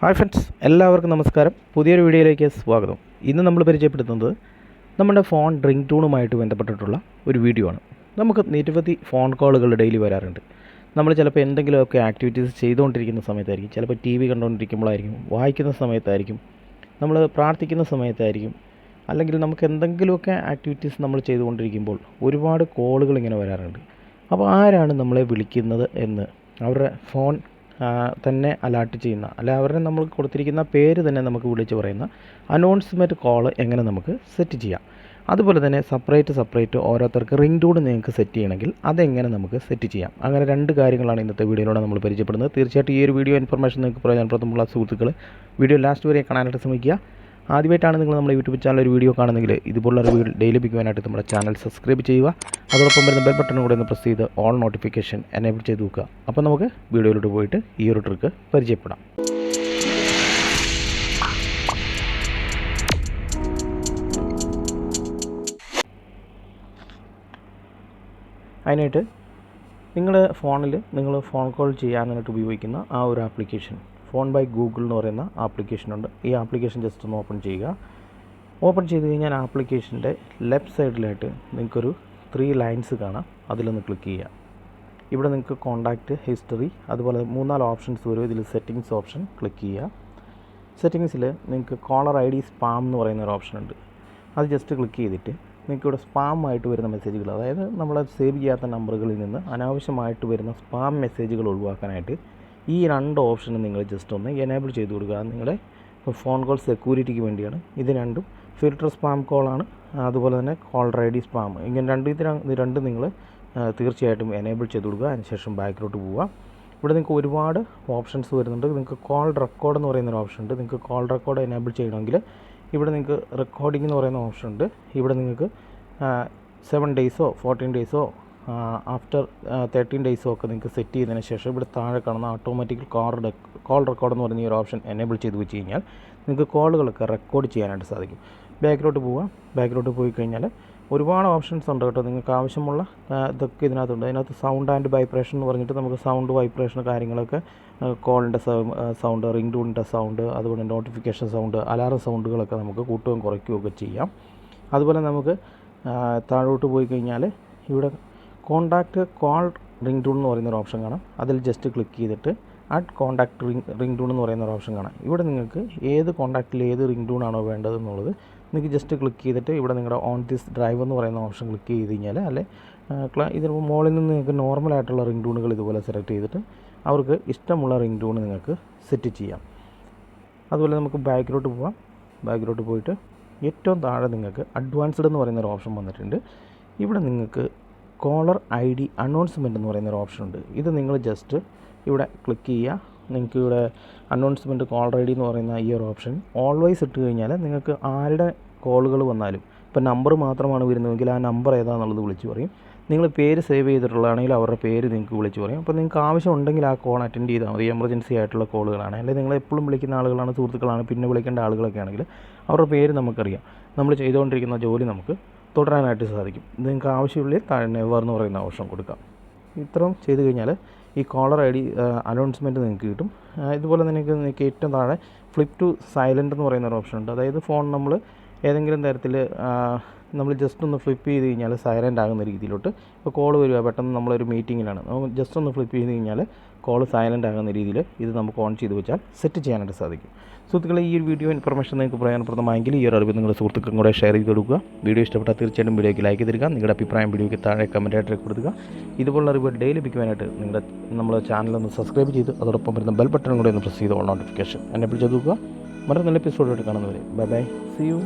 Hi friends എല്ലാവർക്കും നമസ്കാരം. പുതിയൊരു വീഡിയോയിലേക്ക് സ്വാഗതം. ഇന്ന് നമ്മൾ പരിചയപ്പെടുത്തുന്നത് നമ്മുടെ ഫോൺ റിംഗ് ടൂണുമായിട്ട് ബന്ധപ്പെട്ടിട്ടുള്ള ഒരു വീഡിയോ ആണ്. നമുക്ക് നിരവധി ഫോൺ കോളുകൾ ഡെയിലി വരാറുണ്ട്. നമ്മൾ ചിലപ്പോൾ എന്തെങ്കിലുമൊക്കെ ആക്ടിവിറ്റീസ് ചെയ്തുകൊണ്ടിരിക്കുന്ന സമയത്തായിരിക്കും ചിലപ്പോൾ ടി വി കണ്ടുകൊണ്ടിരിക്കുമ്പോഴായിരിക്കും വായിക്കുന്ന സമയത്തായിരിക്കും നമ്മൾ പ്രാർത്ഥിക്കുന്ന സമയത്തായിരിക്കും അല്ലെങ്കിൽ നമുക്ക് എന്തെങ്കിലുമൊക്കെ ആക്ടിവിറ്റീസ് നമ്മൾ ചെയ്തുകൊണ്ടിരിക്കുമ്പോൾ ഒരുപാട് കോളുകൾ ഇങ്ങനെ വരാറുണ്ട്. അപ്പോൾ ആരാണ് നമ്മളെ വിളിക്കുന്നത് എന്ന് അവരുടെ ഫോൺ തന്നെ അലാട്ട് ചെയ്യുന്ന അല്ല അവരുടെ നമ്മൾ കൊടുത്തിരിക്കുന്ന പേര് തന്നെ നമുക്ക് വിളിച്ച് പറയുന്ന അനൗൺസ്മെന്റ് കോൾ എങ്ങനെ നമുക്ക് സെറ്റ് ചെയ്യാം. അതുപോലെ തന്നെ സെപ്പറേറ്റ് സെപ്പറേറ്റ് ഓരോരുത്തർക്ക് റിംഗ് ടൂൺ നിങ്ങൾക്ക് സെറ്റ് ചെയ്യണമെങ്കിൽ അതെങ്ങനെ നമുക്ക് സെറ്റ് ചെയ്യാം. അങ്ങനെ രണ്ട് കാര്യങ്ങളാണ് ഇന്നത്തെ വീഡിയോയിലൂടെ നമ്മൾ പരിചയപ്പെടുന്നത്. തീർച്ചയായിട്ടും ഈ ഒരു വീഡിയോ ഇൻഫർമേഷൻ നിങ്ങൾക്ക് പ്രയോജനപ്രദമുള്ള സുഹൃത്തുക്കൾ വീഡിയോ ലാസ്റ്റ് വരെ കാണാനായിട്ട് ശ്രമിക്കുക. ആദ്യമായിട്ടാണ് നിങ്ങൾ നമ്മുടെ യൂട്യൂബ് ചാനൽ ഒരു വീഡിയോ കാണുന്നെങ്കിൽ ഇതുപോലുള്ള റിവ്യൂ ഡെയിലി ലഭിക്കുവാനായിട്ട് നമ്മുടെ ചാനൽ സബ്സ്ക്രൈബ് ചെയ്യുക. അതോടൊപ്പം വരുന്ന ബെൽ ബട്ടൺ കൂടെ ഒന്ന് പ്രസ് ചെയ്ത് ഓൾ നോട്ടിഫിക്കേഷൻ എനേബിൾ ചെയ്ത് വെക്കുക. അപ്പോൾ നമുക്ക് വീഡിയോയിലോട്ട് പോയിട്ട് ഈ ഒരു ട്രിക്ക് പരിചയപ്പെടാം. അതിനായിട്ട് നിങ്ങളുടെ ഫോണിൽ നിങ്ങൾ ഫോൺ കോൾ ചെയ്യാനായിട്ട് ഉപയോഗിക്കുന്ന ആ ഒരു ആപ്ലിക്കേഷൻ ഫോൺ ബൈ ഗൂഗിൾ എന്ന് പറയുന്ന ആപ്ലിക്കേഷൻ ഉണ്ട്. ഈ ആപ്ലിക്കേഷൻ ജസ്റ്റ് ഒന്ന് ഓപ്പൺ ചെയ്യുക. ഓപ്പൺ ചെയ്ത് കഴിഞ്ഞാൽ ആപ്ലിക്കേഷന്റെ ലെഫ്റ്റ് സൈഡിലായിട്ട് നിങ്ങൾക്കൊരു ത്രീ ലൈൻസ് കാണാം. അതിലൊന്ന് ക്ലിക്ക് ചെയ്യുക. ഇവിടെ നിങ്ങൾക്ക് കോണ്ടാക്റ്റ് ഹിസ്റ്ററി അതുപോലെ മൂന്നാൽ ഓപ്ഷൻസ് വരും. ഇതിൽ സെറ്റിങ്സ് ഓപ്ഷൻ ക്ലിക്ക് ചെയ്യുക. സെറ്റിങ്സിൽ നിങ്ങൾക്ക് കോളർ ഐ ഡി സ്പാം എന്ന് പറയുന്ന ഒരു ഓപ്ഷൻ ഉണ്ട്. അത് ജസ്റ്റ് ക്ലിക്ക് ചെയ്തിട്ട് നിങ്ങൾക്ക് ഇവിടെ സ്പാം ആയിട്ട് വരുന്ന മെസ്സേജുകൾ അതായത് നമ്മൾ സേവ് ചെയ്യാത്ത നമ്പറുകളിൽ നിന്ന് അനാവശ്യമായിട്ട് വരുന്ന സ്പാം മെസ്സേജുകൾ ഒഴിവാക്കാനായിട്ട് ഈ രണ്ട് ഓപ്ഷനും നിങ്ങൾ ജസ്റ്റ് ഒന്ന് എനേബിൾ ചെയ്ത് കൊടുക്കുക. നിങ്ങളുടെ ഫോൺ കോൾ സെക്യൂരിറ്റിക്ക് വേണ്ടിയാണ്. ഇത് രണ്ടും ഫിൽട്ടർ സ്പാം കോളാണ് അതുപോലെ തന്നെ കോൾ ഐ ഡി സ്പാം ഇങ്ങനെ രണ്ട് ഇത് രണ്ട് നിങ്ങൾ തീർച്ചയായിട്ടും എനേബിൾ ചെയ്ത് കൊടുക്കുക. അതിനുശേഷം ബാക്കിലോട്ട് പോവുക. ഇവിടെ നിങ്ങൾക്ക് ഒരുപാട് ഓപ്ഷൻസ് വരുന്നുണ്ട്. നിങ്ങൾക്ക് കോൾ റെക്കോർഡ് എന്ന് പറയുന്ന ഒരു ഓപ്ഷൻ ഉണ്ട്. നിങ്ങൾക്ക് കോൾ റെക്കോർഡ് എനേബിൾ ചെയ്യണമെങ്കിൽ ഇവിടെ നിങ്ങൾക്ക് റെക്കോർഡിംഗ് എന്ന് പറയുന്ന ഓപ്ഷൻ ഉണ്ട്. ഇവിടെ നിങ്ങൾക്ക് സെവൻ ഡേയ്സോ ഫോർട്ടീൻ ഡേയ്സോ ആഫ്റ്റർ തേർട്ടീൻ ഡേയ്സും ഒക്കെ നിങ്ങൾക്ക് സെറ്റ് ചെയ്തതിന് ശേഷം ഇവിടെ താഴെ കാണുന്ന ഓട്ടോമാറ്റിക് കോൾ കോൾ റെക്കോർഡ് എന്ന് പറയുന്ന ഈ ഒരു ഓപ്ഷൻ എനേബിൾ ചെയ്ത് വെച്ച് കഴിഞ്ഞാൽ നിങ്ങൾക്ക് കോളുകളൊക്കെ റെക്കോർഡ് ചെയ്യാനായിട്ട് സാധിക്കും. ബാക്കിലോട്ട് പോവുക. ബാക്കിലോട്ട് പോയി കഴിഞ്ഞാൽ ഒരുപാട് ഓപ്ഷൻസ് ഉണ്ട് കേട്ടോ. നിങ്ങൾക്ക് ആവശ്യമുള്ള ഇതൊക്കെ ഇതിനകത്തുണ്ട്. അതിനകത്ത് സൗണ്ട് ആൻഡ് വൈബ്രേഷൻ എന്ന് പറഞ്ഞിട്ട് നമുക്ക് സൗണ്ട് വൈബ്രേഷൻ കാര്യങ്ങളൊക്കെ കോളിന്റെ സൗണ്ട് റിംഗ് ടൂണിന്റെ സൗണ്ട് അതുപോലെ നോട്ടിഫിക്കേഷൻ സൗണ്ട് അലാറം സൗണ്ടുകളൊക്കെ നമുക്ക് കൂട്ടുകയും കുറയ്ക്കുകയൊക്കെ ചെയ്യാം. അതുപോലെ നമുക്ക് താഴോട്ട് പോയി കഴിഞ്ഞാൽ ഇവിടെ കോണ്ടാക്റ്റ് കോൾ റിംഗ് ടൂൺ എന്ന് പറയുന്ന ഒരു ഓപ്ഷൻ കാണാം. അതിൽ ജസ്റ്റ് ക്ലിക്ക് ചെയ്തിട്ട് add contact ring ring tone എന്ന് പറയുന്ന ഒരു ഓപ്ഷൻ കാണാം. ഇവിടെ നിങ്ങൾക്ക് ഏത് കോണ്ടാക്റ്റിൽ ഏത് റിംഗ് ടൂൺ ആണോ വേണ്ടത് എന്നുള്ളത് നിങ്ങൾക്ക് ജസ്റ്റ് ക്ലിക്ക് ചെയ്തിട്ട് ഇവിടെ നിങ്ങളുടെ ഓൺ ദിസ് ഡ്രൈവ് എന്ന് പറയുന്ന ഓപ്ഷൻ ക്ലിക്ക് ചെയ്ത് കഴിഞ്ഞാൽ അല്ലെ ഇതിപ്പോൾ മുകളിൽ നിന്ന് നിങ്ങൾക്ക് നോർമൽ ആയിട്ടുള്ള റിംഗ് ടൂണുകൾ ഇതുപോലെ സെലക്ട് ചെയ്തിട്ട് അവർക്ക് ഇഷ്ടമുള്ള റിംഗ് ടൂൺ നിങ്ങൾക്ക് സെറ്റ് ചെയ്യാം. അതുപോലെ നമുക്ക് ബാക്കിലോട്ട് പോവാം. ബാക്കിലോട്ട് പോയിട്ട് ഏറ്റവും താഴെ നിങ്ങൾക്ക് അഡ്വാൻസ്ഡ് എന്ന് പറയുന്ന ഒരു ഓപ്ഷൻ വന്നിട്ടുണ്ട്. ഇവിടെ നിങ്ങൾക്ക് കോളർ ഐ ഡി അനൗൺസ്മെന്റ് എന്ന് പറയുന്ന ഒരു ഓപ്ഷൻ ഉണ്ട്. ഇത് നിങ്ങൾ ജസ്റ്റ് ഇവിടെ ക്ലിക്ക് ചെയ്യുക. നിങ്ങൾക്ക് ഇവിടെ അനൗൺസ്മെന്റ് കോൾ ഐ ഡി എന്ന് പറയുന്ന ഈ ഒരു ഓപ്ഷൻ ഓൾവേസ് ഇട്ട് കഴിഞ്ഞാൽ നിങ്ങൾക്ക് ആരുടെ കോളുകൾ വന്നാലും ഇപ്പം നമ്പർ മാത്രമാണ് വരുന്നതെങ്കിൽ ആ നമ്പർ ഏതാണെന്നുള്ളത് വിളിച്ച് പറയും. നിങ്ങൾ പേര് സേവ് ചെയ്തിട്ടുള്ളതാണെങ്കിൽ അവരുടെ പേര് നിങ്ങൾക്ക് വിളിച്ച് പറയും. അപ്പോൾ നിങ്ങൾക്ക് ആവശ്യം ഉണ്ടെങ്കിൽ ആ കോൾ അറ്റൻഡ് ചെയ്താൽ മതി. എമർജൻസി ആയിട്ടുള്ള കോളുകളാണ്. അല്ലെങ്കിൽ നിങ്ങൾ എപ്പോഴും വിളിക്കുന്ന ആളുകളാണ് സുഹൃത്തുക്കളാണ് പിന്നെ വിളിക്കേണ്ട ആളുകളൊക്കെ ആണെങ്കിൽ അവരുടെ പേര് നമുക്കറിയാം. നമ്മൾ ചെയ്തുകൊണ്ടിരിക്കുന്ന ജോലി നമുക്ക് തുടരാനായിട്ട് സാധിക്കും. നിങ്ങൾക്ക് ആവശ്യമുള്ളിൽ താഴെ നെവർ എന്ന് പറയുന്ന ഓപ്ഷൻ കൊടുക്കാം. ഇത്രയും ചെയ്ത് കഴിഞ്ഞാൽ ഈ കോളർ ഐ ഡി അനൗൺസ്മെന്റ് നിങ്ങൾക്ക് കിട്ടും. ഇതുപോലെ തന്നെ നിങ്ങൾക്ക് ഏറ്റവും താഴെ ഫ്ലിപ്പ് ടു സൈലന്റ് എന്ന് പറയുന്ന ഒരു ഓപ്ഷൻ ഉണ്ട്. അതായത് ഫോൺ നമ്മൾ ഏതെങ്കിലും തരത്തിൽ നമ്മൾ ജസ്റ്റ് ഒന്ന് ഫ്ലിപ്പ് ചെയ്ത് കഴിഞ്ഞാൽ സൈലന്റ് ആകുന്ന രീതിയിലോട്ട് ഇപ്പോൾ കോൾ വരിക. പെട്ടെന്ന് നമ്മളൊരു മീറ്റിങ്ങിലാണ് നമുക്ക് ജസ്റ്റ് ഒന്ന് ഫ്ലിപ്പ് ചെയ്ത് കഴിഞ്ഞാൽ കോൾ സൈലന്റ് ആകുന്ന രീതിയിൽ ഇത് നമുക്ക് ഓൺ ചെയ്ത് വെച്ചാൽ സെറ്റ് ചെയ്യാനായിട്ട് സാധിക്കും. സുഹൃത്തുക്കളെ ഈ ഒരു വീഡിയോ ഇൻഫർമേഷൻ നിങ്ങൾക്ക് പ്രയോജനപ്രദമായെങ്കിൽ ഈ ഒരു അറിവ് നിങ്ങളുടെ സുഹൃത്തുക്കളും കൂടെ ഷെയർ ചെയ്ത് കൊടുക്കുക. വീഡിയോ ഇഷ്ടപ്പെട്ടാൽ തീർച്ചയായും വീഡിയോയ്ക്ക് ലൈക്ക് തരിക. നിങ്ങളുടെ അഭിപ്രായം വീഡിയോയ്ക്ക് താഴെ കമന്റായിട്ട് കൊടുക്കുക ഇതുപോലുള്ള അറിവ് ഡെയിലി ലഭിക്കുവാനായിട്ട് നിങ്ങളുടെ നമ്മുടെ ചാനലൊന്ന് സബ്സ്ക്രൈബ് ചെയ്ത് അതോടൊപ്പം വരുന്ന ബെൽ ബട്ടൺ കൂടെ ഒന്ന് പ്രസ് ചെയ്ത് ഓൺ നോട്ടിഫിക്കേഷൻ എന്നെ വിളിച്ചു മറ്റൊരു നല്ല എപ്പിസോഡായിട്ട് കാണുന്നവരെ ബൈ ബൈ സി യു